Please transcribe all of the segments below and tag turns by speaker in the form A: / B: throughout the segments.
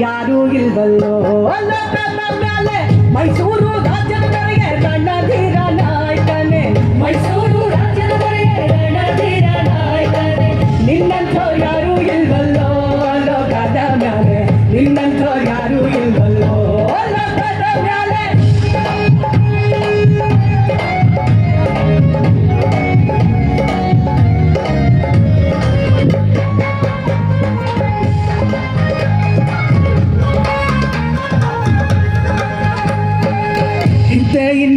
A: ಯಾರೂ ಇಲ್ವಲ್ಲೋ? ಲೋಕದ ಮೇಲೆ ಮೈಸೂರು ರಾಜ್ಯದವರಿಗೆ ಕಣ್ಣಧೀರ ನಾಯ್ತಾನೆ
B: ಮೈಸೂರು ರಾಜ್ಯದವರಿಗೆ ಕಣ್ಣಧೀರ ನಾಯ್ತಾನೆ
A: ನಿನ್ನಂಥೋ ಯಾರೂ ಇಲ್ವಲ್ಲೋ? ಲೋಕದ ಮೇಲೆ ನಿನ್ನಂಥೋ ಯಾರು ಇಲ್ವ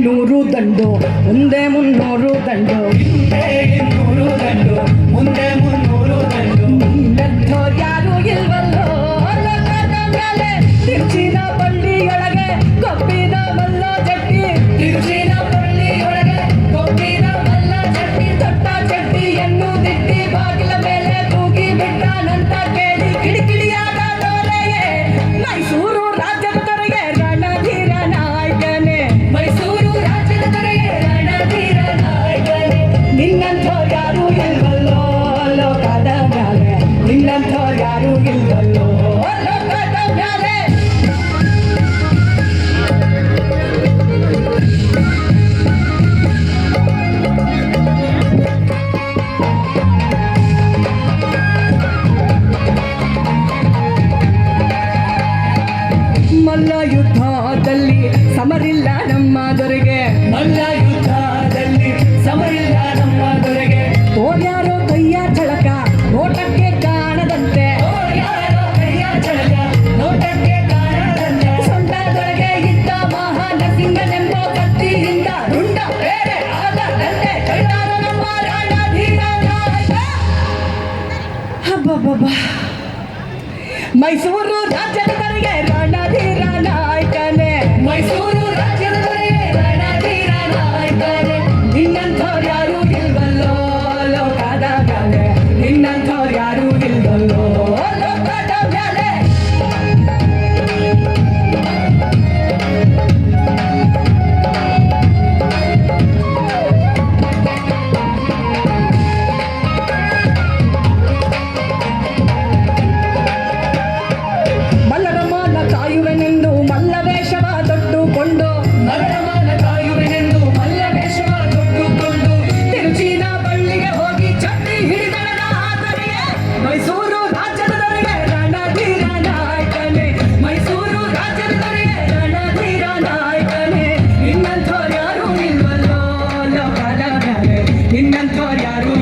A: ಇನ್ನೂರು ದಂಡು ಮುಂದೆ ಮುನ್ನೂರು ದಂಡು. ಮುಂದೆ ನೂರು ದಂಡು ಮುಂದೆ ಮಲ್ಲ ಯುದ್ಧದಲ್ಲಿ ಸಮರಿಲ್ಲ ನಮ್ಮ ದೊರೆಗೆ.
B: ಮಲ್ಲ ಯುದ್ಧದಲ್ಲಿ ಸಮರಿಲ್ಲ ನಮ್ಮ ದೊರೆಗೆ.
A: ಓರ್ಯಾರೋ ಕೈಯ
B: ಚಳಕ ನೋಟಕ್ಕೆ ಕಾಣದಂತೆ.
A: ಇದ್ದ ಕತ್ತಿಯಿಂದ ಮೈಸೂರು ರಾಜ್ಯದ glória.